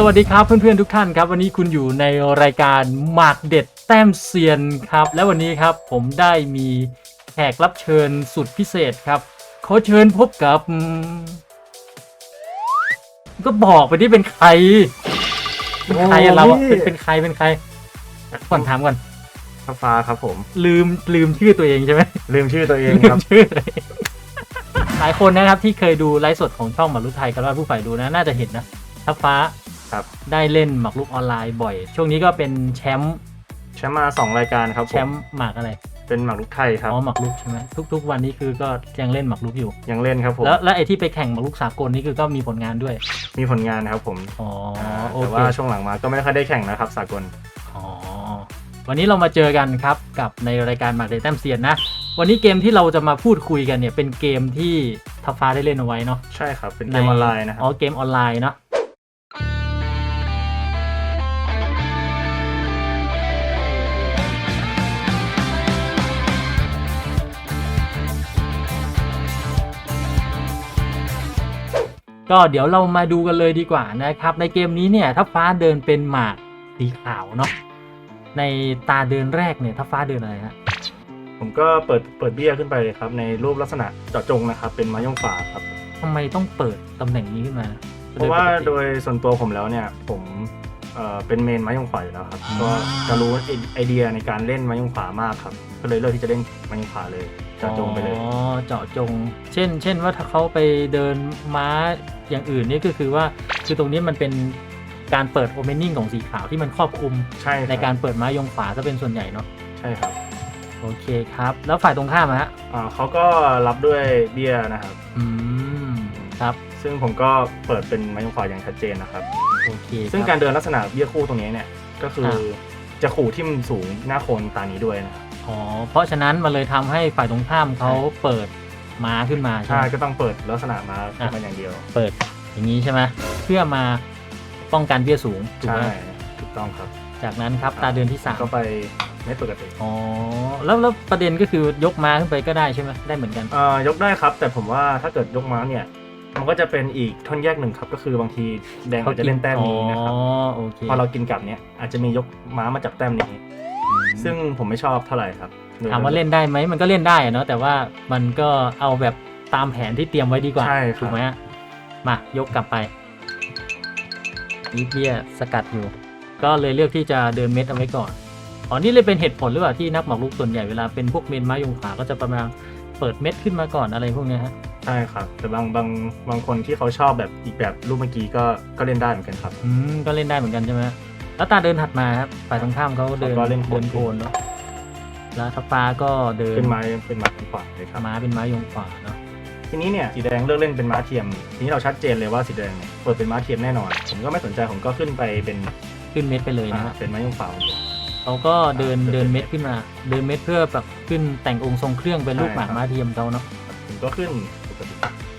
สวัสดีครับเพื่อนๆทุกท่านครับ วันนี้คุณอยู่ในรายการหมากเด็ดแต้มเซียนครับ และวันนี้ครับผมได้มีแขกรับเชิญสุดพิเศษครับขอเชิญพบกับอืมก็บอกไปที่เป็นใครเป็นใครอะเราอะเป็นเป็นใครเป็นใครก่อนถามก่อนท้าฟ้าครับผม ลืมลืมชื่อตัวเองใช่ไหมลืมชื่อตัวเองลืครัมบชื่อเลยหลายคนนะครับที่เคยดูไลฟ์สดของช่องหมากรุกไทยกันว่าผู้ฝ่ายดูนะ น่าจะเห็นนะทัพฟ้า ครับ ได้เล่นหมากรุกออนไลน์บ่อย ช่วงนี้ก็เป็นแชมป์แชมป์มาสองรายการครับผแชมมป์หมากอะไรเป็นหมากรุกไทยครับ อ๋อหมากรุกใช่ไหมทุก ๆ วันนี้คือก็ยังเล่นหมากรุกอยู่ ยังเล่นครับผม แล้วแล้วไอ้ที่ไปแข่งหมากรุกสากลนี่คือก็มีผลงานด้วยมีผลงานนะครับผมอ๋อโอแต่เคว่าช่วงหลังมาก็ไม่ค่อยได้แข่งนะครับสากล อ๋อวันนี้เรามาเจอกันครับกับในรายการหมากเดทแต้มเซียนนะ วันนี้เกมที่เราจะมาพูดคุยกันเนี่ยเป็นเกมที่ทัพฟ้าได้เล่นเอาไว้เนาะ ใช่ครับ เป็นเกมออนไลน์นะครับ อ๋อเกมออนไลน์เนาะ ก็เดี๋ยวเรามาดูกันเลยดีกว่านะครับ ในเกมนี้เนี่ยถ้าฟ้าเดินเป็นหมากสีขาวเนาะในตาเดินแรกเนี่ยถ้าฟ้าเดินอะไรฮะผมก็เปิดเปิดเบี้ยขึ้นไปเลยครับ ในรูปลักษณะเจาะจงนะครับ เป็นไม้ย่องฝาครับ ทำไมต้องเปิดตำแหน่งนี้ขึ้นมาเพราะว่าปกติโดยส่วนตัวผมแล้วเนี่ย ผมเอ่อเป็นเมนไม้ย่องฝาอยู่แล้วครับอืมก็จะรู้ไอไอเดียในการเล่นไม้ย่องฝามากครับก็เลยเลือกที่จะเล่นไม้ย่องฝาเลย เจาะจงไปเลย อ๋อเจาะจง เช่น เช่นว่าถ้าเขาไปเดินม้าอย่างอื่นนี่ก็คือว่าคือตรงนี้มันเป็นการเปิดโอเ n นนิ่งของสีขาวที่มันครอบคลุมใช่คบในการเปิดม้ายงฝาจะเป็นส่วนใหญ่เนาะใช่ครับโอเคครับ แล้วฝ่ายตรงข้ามอะฮะอ่าเขาก็รับด้วยเบี้ยนะครับ อืมครับซึ่งผมก็เปิดเป็นไม้ยงขวาอย่างชัดเจนนะครับ โอเคซึ่งคกาบรเดินลักษณะเบี้ยคู่ตรงนี้เนี่ยก็คืออาจะขู่ที่มันสูงหน้าโคนตานี้ด้วยนะครับ อ๋อเพราะฉะนั้นมันเลยทำให้ฝ่ายตรงข้ามเขาเปิดม้าขึ้นมาใช่ใช่ไหม ก็ต้องเปิดลักษณะมาขึ้นมาอย่างเดียว เปิดอย่างนี้ใช่ไหมเพื่อมาป้องกันเบี้ยสูงถูกใช่ไหมถูกต้องครับจากนั้นครับตาเดินที่สามก็ไปไม่ปกติอ๋อแล้วแล้วประเด็นก็คือยกม้าขึ้นไปก็ได้ใช่ไหมได้เหมือนกัน เอ่อยกได้ครับ แต่ผมว่าถ้าเกิดยกม้าเนี่ย มันก็จะเป็นอีกท่อนแยกหนึ่งครับ ก็คือบางทีแดงอาจจะเล่นแต้มนี้นะครับ อ๋อโอเคพอเรากินกลับเนี่ยอาจจะมียกม้ามาจับแต้มนี้ ซึ่งผมไม่ชอบเท่าไหร่ครับโดยถามว่าเล่นได้ไหมมันก็เล่นได้อะเนาะแต่ว่ามันก็เอาแบบตามแผนที่เตรียมไว้ดีกว่าใช่คถูรักบไหมฮะมายกกลับไปอีเบียสกัดอยู่ ก็เลยเลือกที่จะเดินเม็ดเอาไว้ก่อนอ๋อนี่เลยเป็นเหตุผลหรือเปล่าที่นักหมากรุกส่วนใหญ่เวลาเป็นพวกเมนไม้ยงขวาก็จะประมาณเปิดเม็ดขึ้นมาก่อนอะไรพวกเนี้ยฮะใช่ครับ แต่บางบางบางคนที่เขาชอบแบบอีกแบบรูปเมื่อกี้ก็ก็เล่นได้เหมือนกันครับอืมก็เล่นได้เหมือนกันใช่ไหม แล้วตาเดินถัดมาครับฝ่ายตรงข้ามเขาเดินเขาก็เล่นโคนเดินโคนเนาะแล้วทัพฟ้าก็เดินเป็นไม้เป็นไม้ขวาเลยครับม้าเป็นไม้ยงขวาเนาะทีนี้เนี่ยสีแดงเลือกเล่นเป็นม้าเทียม ทีนี้เราชัดเจนเลยว่าสีแดงเนี่ยเปิดเป็นม้าเทียมแน่นอน ผมก็ไม่สนใจผมก็ขึ้นไปเป็นขึ้นเม็ดไปเลยนะอ่าฮะเป็นไม้ยงขวาของผม เขาก็เดินอ่าเดินเม็ดขึ้นมา เดินเม็ดเพื่อแบบขึ้นแต่งองค์ทรงเครื่องเป็นลูกหมากใช่ครับ ม้าเทียมเขาเนาะผมก็ขึ้นปกติ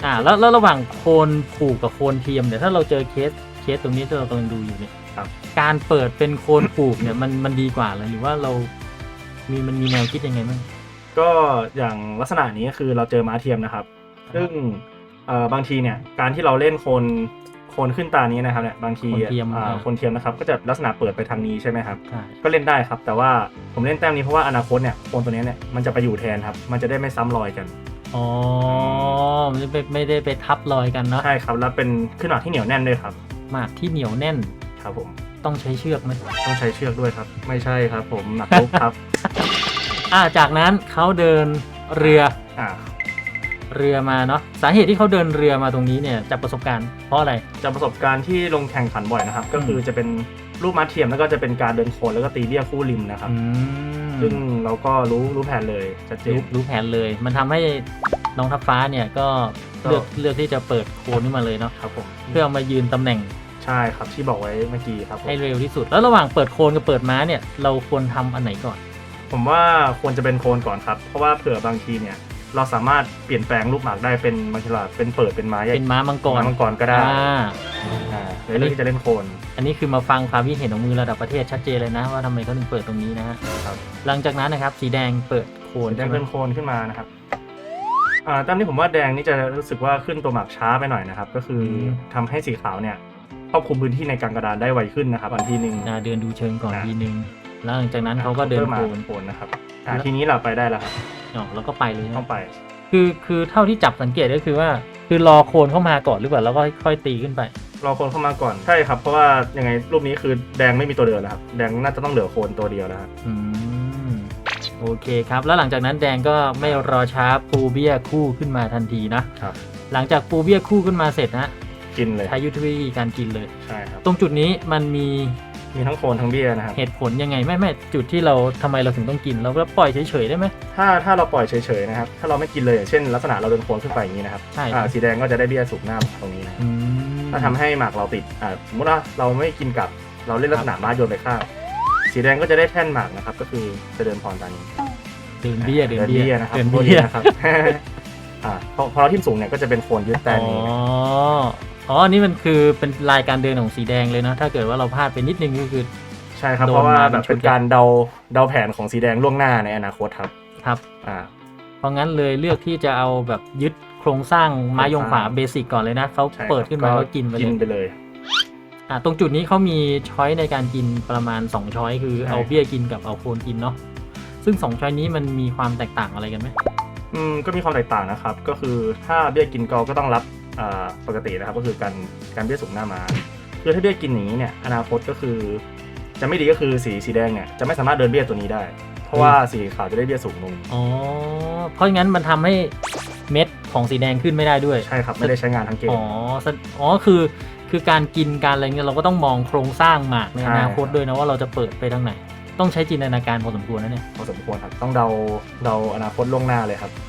อ่าแล้วแล้วระหว่างโคนผูกกับโคนเทียมเนี่ยถ้าเราเจอเคสเคสตรงนี้ที่เรากำลังดูอยู่เนี่ย ครับ การเปิดเป็นโคนผูกเนี่ยมันมันดีกว่าเลยหรือว่าเรามีมันมีแนวคิดยังไงบ้างก็อย่างลักษณะนี้คือเราเจอม้าเทียมนะครับ ซึ่งเอ่อบางทีเนี่ยการที่เราเล่นโคนโคนขึ้นตานี้นะครับเนี่ยบางทีโคนเทียมอ่าอ่าโคนเทียมนะครับ ก็จะลักษณะเปิดไปทางนี้ใช่ไหมครับ ใช่ก็เล่นได้ครับ แต่ว่าผมเล่นแต้มนี้เพราะว่าอนาคตเนี่ยโคนตัวนี้เนี่ยมันจะไปอยู่แทนครับ มันจะได้ไม่ซ้ำรอยกัน อ๋อมันจะไม่ไม่ได้ไปทับรอยกันเนาะใช่ครับ แล้วเป็นขึ้นหนาที่เหนียวแน่นด้วยครับ หมากที่เหนียวแน่น ครับผมต้องใช้เชือกไหมต้องใช้เชือกด้วยครับ ไม่ใช่ครับ ผมหนักลุกครับ อ่าจากนั้นเขาเดินเรืออ่าเรือมาเนาะสาเหตุที่เขาเดินเรือมาตรงนี้เนี่ยจากประสบการณ์เพราะอะไรจากประสบการณ์ที่ลงแข่งขันบ่อยนะครับ ก็คือจะเป็นรูปม้าเทียมแล้วก็จะเป็นการเดินโคนแล้วก็ตีเบี้ยคู่ริมนะครับอืมซึ่งเราก็รู้รู้แผนเลยชัดเจรู้นรู้แผนเลย มันทำให้น้องทัพฟ้าเนี่ยก็ก็เลือกเลือกที่จะเปิดโคนขึ้นมาเลยเนาะครับผมเพื่อเอามายืนตำแหน่ง ใช่ครับที่บอกไว้เมื่อกี้ครับผมให้เร็วที่สุด แล้วระหว่างเปิดโคนกับเปิดม้าเนี่ยเราควรทำอันไหนก่อน ผมว่าควรจะเป็นโคนก่อนครับ เพราะว่าเผื่อบางทีเนี่ย เราสามารถเปลี่ยนแปลงรูปหมากได้เป็นบางทีเราเป็นเปิดเป็นไม้เป็นม้ามังกรม้ามังกรก็ได้อ่า อ่าเลยเลือกที่จะเล่นโคน อันนี้คือมาฟังความคิดเห็นของมือระดับประเทศชัดเจนเลยนะ ว่าทำไมเขาถึงเปิดตรงนี้นะฮะครับ หลังจากนั้นนะครับสีแดงเปิดโคนแดใช่งไหมเป็นโคนขึ้นมานะครับ อ่าตามที่ผมว่าแดงนี่จะรู้สึกว่าขึ้นตัวหมากช้าไปหน่อยนะครับ ก็คืออทำให้สีขาวเนี่ย ครอบคลุมพื้นที่ในกลางกระดานได้ไวขึ้นนะครับ อันที่หนึ่ง อ่าเดินดูเชิงก่อนอะทีนึงแล้วหลังจากนั้นเขาก็เดินมาโผล่โผล่นะครับอ่าทีนี้เราไปได้แล้วครับอ๋อแล้วก็ไปเลยนะต้องไป คือคือเท่าที่จับสังเกตก็คือว่า คือรอโคนเข้ามาก่อนหรือเปล่าแล้วก็ค่อยตีขึ้นไป รอโคนเข้ามาก่อนใช่ครับ เพราะว่ายังไงรูปนี้คือแดงไม่มีตัวเดินแล้วครับแดงน่าจะต้องเหลือโคนตัวเดียวแล้วครับอืมโอเคครับ แล้วหลังจากนั้นแดงก็ไม่รอช้าปูเบี้ยคู่ขึ้นมาทันทีนะ ครับ หลังจากปูเบี้ยคู่ขึ้นมาเสร็จนะ กินเลย ใช้ยุทธวิธีการกินเลย ใช่ครับ ตรงจุดนี้มันมีมีทั้งโคนทั้งเบี้ยนะครับ เหตุผลยังไงไม่ไม่จุดที่เราทำไมเราถึงต้องกิน เราก็ปล่อยเฉยๆได้ไหม ถ้าถ้าเราปล่อยเฉยๆนะครับ ถ้าเราไม่กินเลยอย่างเช่น ลักษณะเราเดินโคนขึ้นไปอย่างนี้นะครับใช่อ่าสีแดงก็จะได้เบี้ยสูงหน้าตรงนี้นะ อืม ถ้าทำให้หมากเราติดอ่าสมมติว่าเราไม่กินกลับ เราเล่นลักษณะม้าโยนไปข้างสีแดงก็จะได้แท่นหมากนะครับ ก็คือจะเดินพรตามนี้เดินเบี้ยเดินเบี้ยนะครับเดินโทษทีเบี้ยนะครับ อ่าพอพอเราทิ่มสูงเนี่ยก็จะเป็นโคนยึดแต่อ๋อนี้ อ๋ออันนี้มันคือเป็นลายการเดินของสีแดงเลยนะ ถ้าเกิดว่าเราพลาดไปนิดนึงก็คือ ใช่ครับ โดนเพราะว่ามาแบบเป็นชุดเป็นการเดาเดาแผนของสีแดงล่วงหน้าในอนาคตครับครับ อ่า เพราะงั้นเลยเลือกที่จะเอาแบบยึดโครงสร้างไม้ยงขวาโครงสร้างเบสิกก่อนเลยนะเขาใช่ครับเปิดขึ้นมาก็กินไปเลกินยไปเลย อะตรงจุดนี้เขามีช้อยในการกินประมาณ 2 ช้อยคือใช่ เอาเบี้ยกินกับเอาโคนกินเนาะซึ่ง 2 ช้อยนี้มันมีความแตกต่างอะไรกันไหมอืมก็มีความแตกต่างนะครับ ก็คือถ้าเบี้ยกินกอก็ต้องรับอ่า ปกตินะครับก็คือการการเบี้ยสูงหน้ามาคือถ้าเบี้ยกินอย่างนี้เนี่ยอนาคตก็คือ จะไม่ดีก็คือสีสีแดงเนี่ยจะไม่สามารถเดินเบี้ยตัวนี้ได้ เพราะว่าสีขาวจะได้เบี้ยสูงลงอ๋อเพราะงั้นมันทำให้เม็ดของสีแดงขึ้นไม่ได้ด้วยใช่ครับไม่ได้ใช้งานทั้งเกมอ๋อสะอ๋อคือคือการกินการอะไรเงี้ยเราก็ต้องมองโครงสร้างหมากในใช่อนาคตด้วยนะว่าเราจะเปิดไปทางไหน ต้องใช้จินตนาการพอสมควรนะเนี่ยพอสมควรครับต้องเดาเดาอนาคตล่วงหน้าเลยครับอืม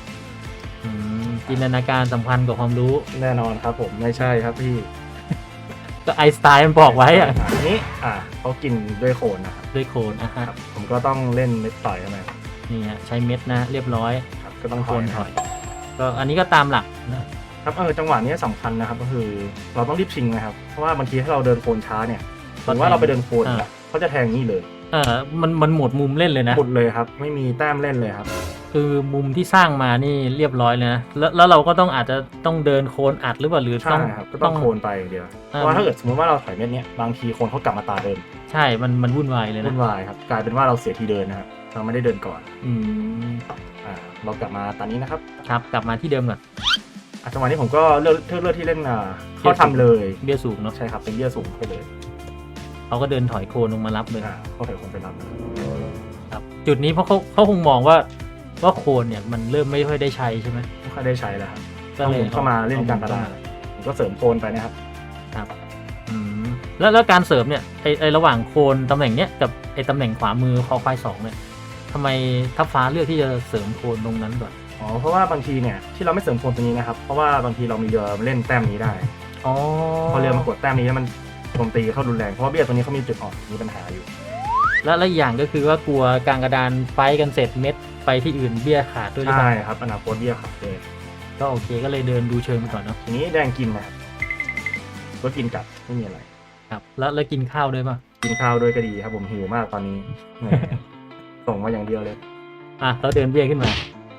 จินตนาการสำคัญกว่าความรู้ แน่นอนครับผมไม่ใช่ครับพี่ก็ไอน์สไตน์มันบอกไว้อะอันนี้อ่าเขากินด้วยโคนนะครับด้วยโคนอะฮะครับผมก็ต้องเล่นเม็ดต่อยเข้ามานี่ฮะใช้เม็ดนะ เรียบร้อยครับก็ต้องโคถอยนนะถครัอบยก็อันนี้ก็ตามหลักนะครับเออจังหวะนี้สำคัญนะครับ ก็คือเราต้องรีบชิงนะครับ เพราะว่าบางทีถ้าเราเดินโคนช้าเนี่ยสมมติว่าเราไปเดินโคนเนี่ยเขาจะแทงนี่เลยเออมันมันหมดมุมเล่นเลยนะหมดเลยครับ ไม่มีแต้มเล่นเลยครับ คือมุมที่สร้างมานี่เรียบร้อยเลยนะแล้วแล้วเราก็ต้องอาจจะต้องเดินโคนอัดหรือเปล่าหรือใช่ต้องครับก็ต้องโคนไปอย่างเดียวเพราะว่าถ้าเกิดสมมติว่าเราถอยเม็ดเนี้ยบางทีโคนเขากลับมาตาเดิมใช่มันมันวุ่นวายเลยนะวุ่นวายครับกลายเป็นว่าเราเสียทีเดินนะครับเราไม่ได้เดินก่อนอืมอ่าเรากลับมาตอนนี้นะครับครับ กลับมาที่เดิมก่อนอะจังหวะนี้ผมก็เลือกเลือกเลือกที่เล่นอ่าเข้าทำเลยเบี้ยสูงเนาะใช่ครับเป็นเบี้ยสูงไปเลยเขาก็เดินถอยโคนลงมารับเลยอ่าเข้าถอยคนไปรับนะครับครับจุดนี้เพราะเขาเขาคงมองว่า ว่าโคนเนี่ยมันเริ่มไม่ค่อยได้ใช้ใช่ไหมไม่ค่อยได้ใช้แล้วครับก็ต้องเลหมุยนเข้ามาเล่นกลางกระดานผมก็เสริมโคนไปนะครับครับอืมแล้วแล้วการเสริมเนี่ยไอไอระหว่างโคนตำแหน่งเนี้ยกับไอตำแหน่งขวามือคอควายสองเนี่ยทำไมทัพฟ้าเลือกที่จะเสริมโคนตรงนั้นก่อนอ๋อเพราะว่าบางทีเนี่ยที่เราไม่เสริมโคนตัวนี้นะครับเพราะว่าบางทีเรามีเรือเล่นแต้มนี้ได้อ๋อพอเรือมากดแต้มนี้แล้วมันโจมตีเข้ารุนแรงเพราะว่าเบี้ยตัวนี้เขามีจุดอ่อนมีปัญหาอยู่ แล้วและอีกอย่างก็คือว่ากลัวกลางกระดานไฟท์กันเสร็จเม็ด ไปที่อื่นเบี้ยขาดด้วยหรือเปใช่ล่าครับอนาคตเบี้ยขาดเลยก็โอเคก็เลยเดินดูเชิงไปก่อนเนาะทีนี้แดงกินนะครับก็กินกลับไม่มีอะไร ครับแล้วแล้วกินข้าวด้วยป่ะกินข้าวด้วยก็ดีครับผมหิวมากตอนนี้แหมส่งมาอย่างเดียวเลยอะแล้วเดินเบี้ยขึ้นมา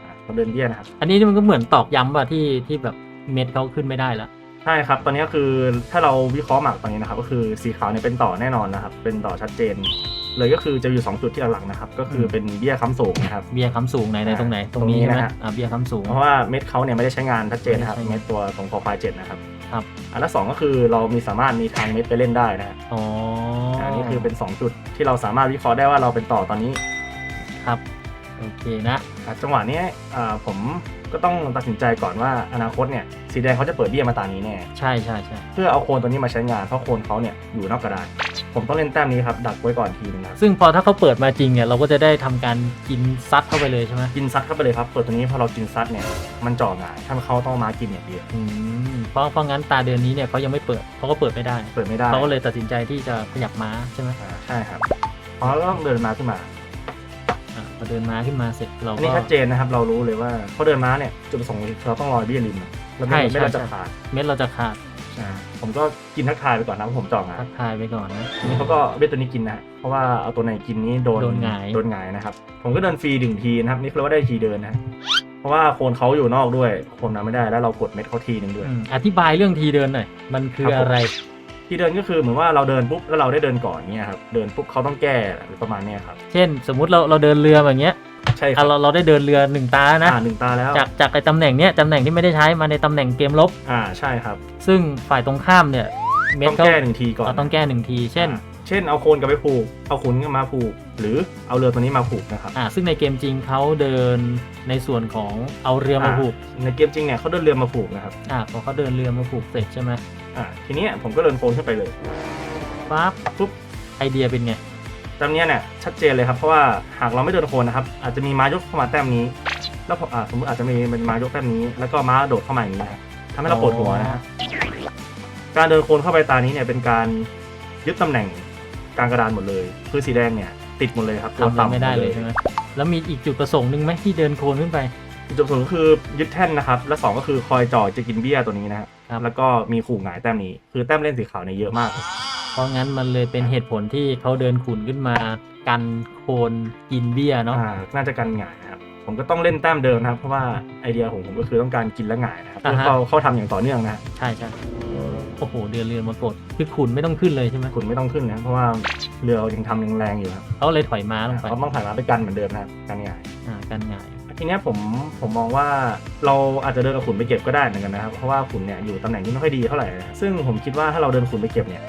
อะเราเดินเบี้ยนะครับ อันนี้มันก็เหมือนตอกย้ำป่ะที่ที่แบบเม็ดเขาขึ้นไม่ได้ละใช่ครับ ตอนนี้คือถ้าเราวิเคราะห์หมากตอนนี้นะครับ ก็คือสีขาวเนี่ยเป็นต่อแน่นอนนะครับ เป็นต่อชัดเจน เลยก็คือจะอยู่ 2 จุดที่หลักๆนะครับ ก็คือเป็นเบี้ยค้ำสูงนะครับ เบี้ยค้ำสูงไหนในอ่าตรงไหน ตรงนี้ตรงนี้ใช่ไหมนะฮะอ่าเบี้ยค้ำสูง เพราะว่าเม็ดเขาเนี่ยไม่ได้ใช้งานชัดเจนนะครับไม่ได้ใช้เม็ดตัวตรงคอควายเจ็ดนะครับ ครับ อันละสองก็คือเรามีสามารถมีทางเม็ดไปเล่นได้นะฮะอ๋ออัอันนี้คือเป็น 2 จุดที่เราสามารถวิเคราะห์ได้ว่าเราเป็นต่อตอนนี้ ครับ โอเคนะอะจังหวะนี้อ่าผม ก็ต้องตัดสินใจก่อนว่าอนาคตเนี่ยสีแดงเขาจะเปิดเบี้ยมาตานี้แน่ใช่ใช่ใช่เพื่อเอาโคนตัวนี้มาใช้งานเพราะโคนเขาเนี่ยอยู่นอกกระดานผมต้องเล่นแต้มนี้ครับดักไว้ก่อนทีนึงครับซึ่งพอถ้าเขาเปิดมาจริงเนี่ยเราก็จะได้ทำการกินซัดเข้าไปเลยใช่ไหมกินซัดเข้าไปเลยครับเปิดตัวนี้พอเรากินซัดเนี่ยมันจ่อหงายถ้าเขาต้องมากินอย่างเดียวอืมเพราะเพราะงั้นตาเดือนนี้เนี่ยเขายังไม่เปิดเขาก็เปิดไม่ได้เปิดไม่ได้เขาก็เลยตัดสินใจที่จะขยับม้าใช่ไหมอ่าใช่ครับพอเราต้องเดินมาขึ้นมา อะพอเดินม้าขึ้นมาเสร็จเราอันก็ นี้ชัดเจนนะครับ เรารู้เลยว่าเขาเดินมาเนี่ยจุดประสงค์เราต้องรอยเบี้ยริมนะแล้วไม่ใช่ไม่เราใช่จะขาดเม็ดเราจะขาดอ่าผมก็กินทักทายไปก่อนนะเพราะผมจ่อหงายทักทายไปก่อนนะ ทีนี้เขาก็เบี้ยตัวนี้กินนะเพราะว่าเอาตัวไหนกินนี้โดนโดนหงาย โดนหงายนะครับ ผมก็เดินฟรีดึงทีนะครับนี่เขาเรียกว่าได้ทีเดินนะ เพราะว่าโคนเขาอยู่นอกด้วยโคนนั้นไม่ได้แล้วเรากดเม็ดเขาทีหนึ่งด้วย อืมอธิบายเรื่องทีเดินหน่อย มันคือครับผม อะไร ทีทีเดินก็คือเหมือนว่าเราเดินปุ๊บแล้วเราได้เดินก่อนเนี่ยครับเดินปุ๊บเขาต้องแก้หรือประมาณเนี้ยครับเช่น สมมุติเราเราเดินเรือแบบเงี้ยใช่คอะรับเราเราได้เดินเรือหนึ่งตานะ อ่าหนึ่งตาแล้วจากจากไอ้ตำแหน่งเนี้ยตำแหน่งที่ไม่ได้ใช้มาในตำแหน่งเกมลบ อ่าใช่ครับซึ่งฝ่ายตรงข้ามเนี่ยเม็ดต้องเขาแก้หนึ่งทีก่อน เราต้องแก้หนึ่งที เช่น อ่า เช่นเอาโคนกลับไปผูก เอาขุนกลับมาผูก หรือเอาเรือตัวนี้มาผูกนะครับ อ่าซึ่งในเกมจริงเขาเดินในส่วนของเอาเรือมาผูก ในเกมจริงเนี่ยเขาเดินเรือมาผูกนะครับ อ่าพอเขาเดินเรือมาผูกเสร็จใช่ไหมอ่าทีเนี้ยผมก็เดินโคนขึ้นไปเลยปั๊บปุ๊บไอเดียเป็นไงแต้มเนี้ยเนี่ยชัดเจนเลยครับเพราะว่าหากเราไม่เดินโคนนะครับ อาจจะมีม้ายกเข้ามาแต้มนี้ แล้วพออ่าสมมติอาจจะมีเป็นม้ายกแต้มนี้ แล้วก็ม้าโดดเข้ามาอย่างนี้นะครับทำให้เราปวดหัวนะครับการเดินโคนเข้าไปตานี้เนี่ยเป็นการยึดตำแหน่ง กลางกระดานหมดเลยคือสีแดงเนี่ยติดหมดเลยครับตัวทำอะไรต่ำไม่ได้เลยใช่ไหมแล้วมีอีกจุดประสงค์หนึ่งไหมที่เดินโคลนขึ้นไป จุดประสงค์ก็คือยึดแท่นนะครับ และสองก็คือคอยจ่อจะกินเบี้ยตัวนี้นะครับครับ แล้วก็มีขู่หงายแต้มนี้ คือแต้มเล่นสีขาวเนี่ยเยอะมาก เพราะงั้นมันเลยเป็นเหตุผลที่เขาเดินขุนขึ้นมากันโคลนกินเบี้ยเนาะ อ่าน่าจะกันหงายนะครับ ผมก็ต้องเล่นแต้มเดิมนะครับ เพราะว่าไอเดียของผมก็คือต้องการกินและหงายนะครับอ่าฮะ เขาเขาทำอย่างต่อเนื่องนะใช่ใช่ โอ้โหเดือนเรือนมากดคือขุนไม่ต้องขึ้นเลยใช่ไหมคุณไม่ต้องขึ้นนะเพราะว่าเรือยังทำยังแรงอยู่ครับเขาเลยถอยม้าลงไปเขาต้องผ่านมาไปกันเหมือนเดิมนะครับกันหงายอ่ากันหงายทีเนี้ยผมผมมองว่าเราอาจจะเดินเอาขุนไปเก็บก็ได้เหมือนกันนะครับเพราะว่าขุนเนี่ยอยู่ตำแหน่งที่ไม่ค่อยดีเท่าไหร่นะซึ่งผมคิดว่าถ้าเราเดินขุนไปเก็บเนี่ย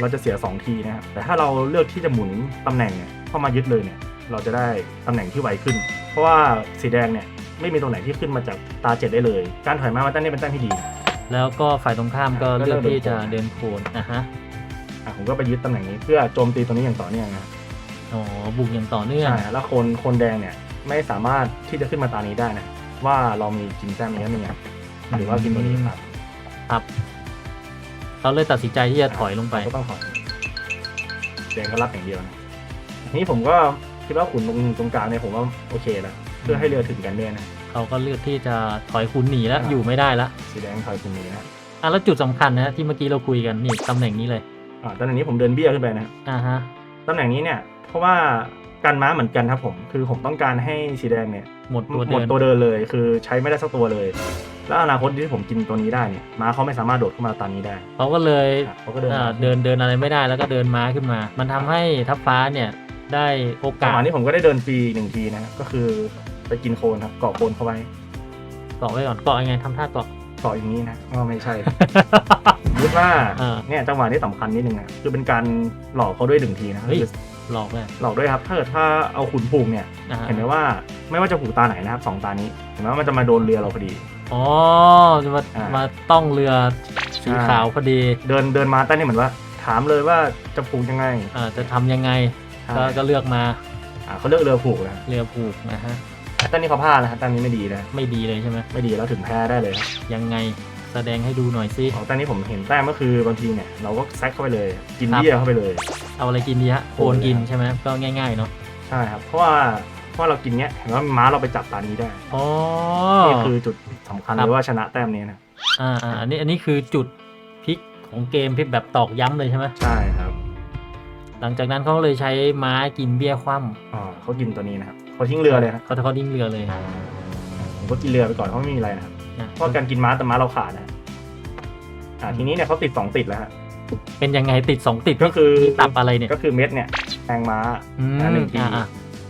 เราจะเสียสองทีนะครับแต่ถ้าเราเลือกที่จะหมุนตำแหน่งเนี่ยเข้ามายึดเลยเนี่ยเราจะได้ตำแหน่งที่ไวขึ้น เพราะว่าสีแดงเนี่ยไม่มีตรงไหนที่ขึ้นมาจากตาเจ็ดได้เลย การถอยมามาตั้งนี่เป็นตั้งที่ดี แล้วก็ฝ่ายตรงข้ามก็แล้วเลือกเดินที่จะโคลนเดินโคลนอะฮะอะผมก็ไปยึดตำแหน่งนี้เพื่อโจมตีตัวนี้อย่างต่อเนื่องนะครับอ๋อบุกอย่างต่อเนื่องใช่แล้วโคนโคนแดงเนี่ยไม่สามารถที่จะขึ้นมาตานี้ได้นะว่าเรามีกินแต้มนี้มีครับหรือว่ากินตัวนี้ครับครับเขาเลยตัดสินใจที่จะถอยลงไปก็ต้องถอยแดงก็รับอย่างเดียวนะทีนี้ผมก็คิดว่าขุนตรงตรงกลางเนี่ยผมว่าโอเคแล้วเพื่อให้เรือถึงกันด้วยนะ เขาก็เลือกที่จะถอยขุนหนีแล้วอ่าอยู่ไม่ได้แล้วสีแดงถอยขุนนี้นะอะแล้วจุดสำคัญนะที่เมื่อกี้เราคุยกันนี่ตำแหน่งนี้เลยอ่าตำแหน่งนี้ผมเดินเบี้ยขึ้นไปนะอ่าฮะตำแหน่งนี้เนี่ยเพราะว่าการม้าเหมือนกันครับผมคือผมต้องการให้สีแดงเนี่ยหมดตัวหมเดิดนตัวเดินเลยคือใช้ไม่ได้สักตัวเลย แล้วอนาคตที่ผมกินตัวนี้ได้เนี่ยม้าเขาไม่สามารถโดดเข้ามาตานี้ได้เขาก็เลยอะเขาก็เดินอ่ามาเดินเดินอะไรไม่ได้แล้วก็เดินม้าขึ้นมา มันทำให้ทัพฟ้าเนี่ยได้โอจังกาหสวะนี้ผมก็ได้เดินฟรีหนึ่งทีนะครับก็คือ ไปกินโคนครับเกาะโคนเข้าไว้เกาะไว้ก่อนเกาะยังไงทำท่าเกาะ เกาะอย่างนี้นะก็ไม่ใช่ สมมติว่าอ่าเนี่ยจังหวะนี้สำคัญนิดนึงนะคือเป็นการหลอกเขาด้วยหนึ่งทีนะเฮ้ย คือหลอกเลยหลอกด้วยครับถ้าเกิดถ้าเอาขุนผูกเนี่ย อ่าเห็นไหมว่าไม่ว่าจะผูกตาไหนนะครับสองตานี้เห็นไหมว่ามันจะมาโดนเรือเราพอดี อ๋อจะมาอ่าม มาต้องเรือสีขาวพอดีเดินเดินมาใต้นี่เหมือนว่า ถามเลยว่าจะผูกยังไงอ่าจะทำยังไงใช่ก็ก็เลือกมาอ่าเขาเลือกเรือผูกนะเรือผูกนะฮะ ใต้นี่เขาพลาดนะครับใต้นี้ไม่ดีนะไม่ดีเลยใช่ไหมไม่ดีแล้วถึงแพ้ได้เลยครับยังไงแสดงให้ดูหน่อยสิของใต้นี้ผมเห็นแต้มก็คือบางทีเนี่ยเราก็แซกเข้าไปเลย กินครับเบี้ยเข้าไปเลย เอาอะไรกินดีฮะโคนกินใช่ไหมก็ง่ายๆเนาะใช่ครับเพราะว่าเพราะว่าเรากินเนี้ยเห็นว่าม้าเราไปจับตานี้ได้อ๋อนี่คือจุดสำคัญครัเลบยว่าชนะแต้มนี้นะอ่าอ่าอันนี้อันนี้คือจุดพลิกของเกมที่แบบตอกย้ำเลยใช่ไหมใช่ครับ หลังจากนั้นเขาเลยใช้ม้ากินเบี้ยคว่อ๋อเขากินตัวนี้นะครับ เขาทิ้งเรือเลยนะำเขาเขาดิ้งเรือเลยผมก็กินเรือไปก่อนเพราะไม่มีอะไรนะครับนะเพราะการกินม้าแต่ม้าเราขาดนะอ่าทีนี้เนี่ยเขาติดสองติดแล้วฮะเป็นยังไงติดสองติดก็คือที่ตับอะไรเนี่ยก็คือเม็ดเนี่ยแทงม้าอืมอ่าหนึ่งทีอ่าอ่า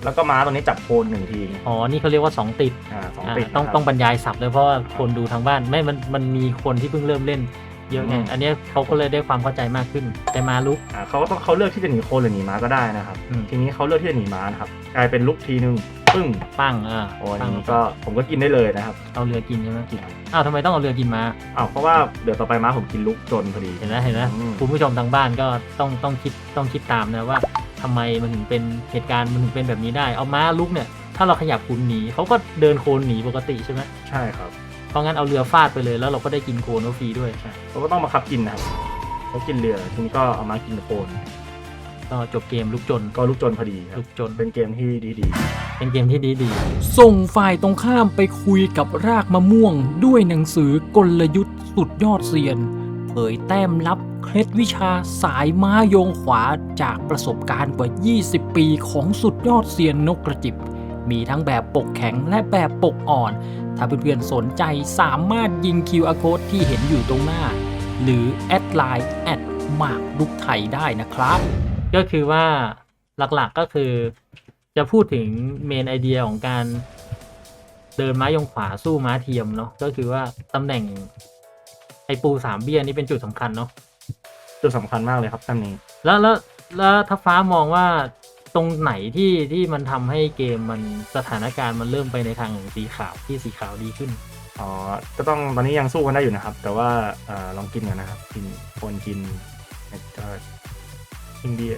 แล้วก็ม้าตัวนี้จับโคนหนึ่งทีอ๋อนี่เขาเรียกว่าสองติดอ่าสองอ่าติดต้องนะครับต้องบรรยายศัพท์เลยเพราะว่าคนดูทางบ้านไม่มันมันมีคนที่เพิ่งเริ่มเล่น เยอะไงอืม อันเนี้ยเขาก็เลยได้ความเข้าใจมากขึ้น แต่มาลุก อ่าเขาก็ต้องเขาเลือกที่จะหนีโคนหรือหนีม้าก็ได้นะครับ อืม ทีนี้เขาเลือกที่จะหนีม้านะครับกลายเป็นลุกทีนึงปึ้งปั้งอ่าโอ้ยปั้งนี้ก็ผมก็กินได้เลยนะครับเอาเรือกินใช่ไหมกินอ้าวทำไมต้องเอาเรือกินมา อ้าวเพราะว่าเดี๋ยวต่อไปม้าผมกินลุกจนพอดี เห็นไหมเห็นไหมอืม คุณผู้ชมทางบ้านก็ต้องต้องคิดต้องคิดตามนะว่าทำไมมันถึงเป็นเหตุการณ์มันถึงเป็นแบบนี้ได้ เอาม้าลุกเนี่ย ถ้าเราขยับคุณหนีเขาก็เดินโคลนหนีปกติใช่ไหมใช่ครับเพ ราะงั้นเอาเรือฟาดไปเลยแล้วเราก็ได้กินโคลนฟรีด้วยเขาก็ต้องมาคับกินนะครับเขากินเรือทีนี้ก็เอามากินโคนก็จบเกมลุกจนก็ลุกจนพอดีครัลุบกจนเป็นเกมที่ดีเป็นเกมที่ดีดีส่งฝ่ายตรงข้ามไปคุยกับรากมะม่วง ด้วยหนังสือกลยุทธ์สุดยอดเซียน เผยแต้มลับเคล็ดวิชาสายม้าโยงขวาจากประสบการณ์กว่า 20 ปีของสุดยอดเซียนนกกระจิบ มีทั้งแบบปกแข็งและแบบปกอ่อน ถ้าเพื่อนๆสนใจสามารถยิง QR code ที่เห็นอยู่ตรงหน้า หรือแอดไลน์แอดหมากรุกไทยได้นะครับ ก็คือว่าหลักๆก็คือจะพูดถึงเมนไอเดียของการเดินม้ายงขวาสู้ม้าเทียมเนาะก็คือว่าตำแหน่งไอปูสามเบี้ยนี่เป็นจุดสำคัญเนาะจุดสำคัญมากเลยครับท่านนี้ แล้วแล้วแล้วถ้าฟ้ามองว่า ตรงไหนที่ที่มันทำให้เกมมันสถานการณ์มันเริ่มไปในทางของสีขาวที่สีขาวดีขึ้นอ๋อก็ต้องตอนนี้ยังสู้กันได้อยู่นะครับ แต่ว่าเอ่อลองกินกันนะครับ กินโคนกินเอ่ออินเดีย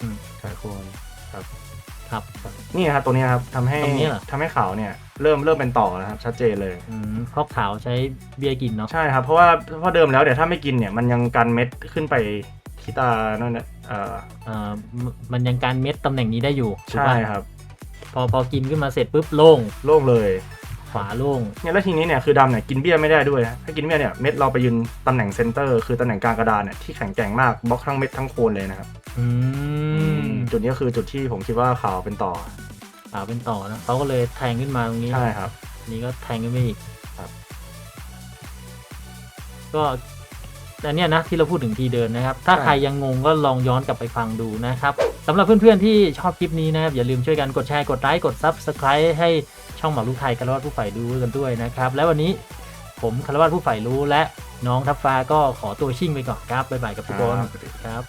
อืมไก่โคนครับครับ นี่ครับตัวนี้ครับทำให้ตรงนี้เหรอทำให้ขาวเนี่ยเริ่มเริ่มเป็นต่อแล้วครับ ชัดเจนเลยอืมเพราะขาวใช้เบียร์กินเนาะใช่ครับเพราะว่าเพราะเดิมแล้วเดี๋ยวถ้าไม่กินเนี่ยมันยังกันเม็ดขึ้นไป ที่ตานั่นเนี่ยเอ่อเอ่อมมันยังการเม็ดตำแหน่งนี้ได้อยู่ถูกใช่ปะครับ พอพอกินขึ้นมาเสร็จปุ๊บโล่งโล่งเลยขวาโล่งเนี่ยแล้วทีนี้เนี่ยคือดำเนี่ยกินเบี้ยไม่ได้ด้วยนะถ้ากินเบี้ยเนี่ยเม็ดเราไปยืนตำแหน่งเซนเตอร์คือตำแหน่งกลางกระดานเนี่ยที่แข็งแกร่งมากบล็อกทั้งเม็ดทั้งโคนเลยนะครับอืมจุดนี้ก็คือจุดที่ผมคิดว่าขาวเป็นต่อขาวเป็นต่อนะเขาก็เลยแทงขึ้นมาตรงนี้ ใช่ครับนี่ก็แทงขึ้นไปอีกครับ ก็ แต่เนี่ยนะที่เราพูดถึงทีเดินนะครับ ถ้าใช่ใครยังงงก็ลองย้อนกลับไปฟังดูนะครับสำหรับเพื่อนๆที่ชอบคลิปนี้นะครับอย่าลืมช่วยกันกดแชร์กดไลค์กด Subscribe ให้ช่องหมากลูกไทยคารวะผู้ใฝ่รู้กันด้วยนะครับ แล้ววันนี้ผมคารวะผู้ใฝ่รู้และน้องทัพฟ้าก็ขอตัวชิ่งไปก่อนครับบ๊ายบายกับทุกคนครับครับ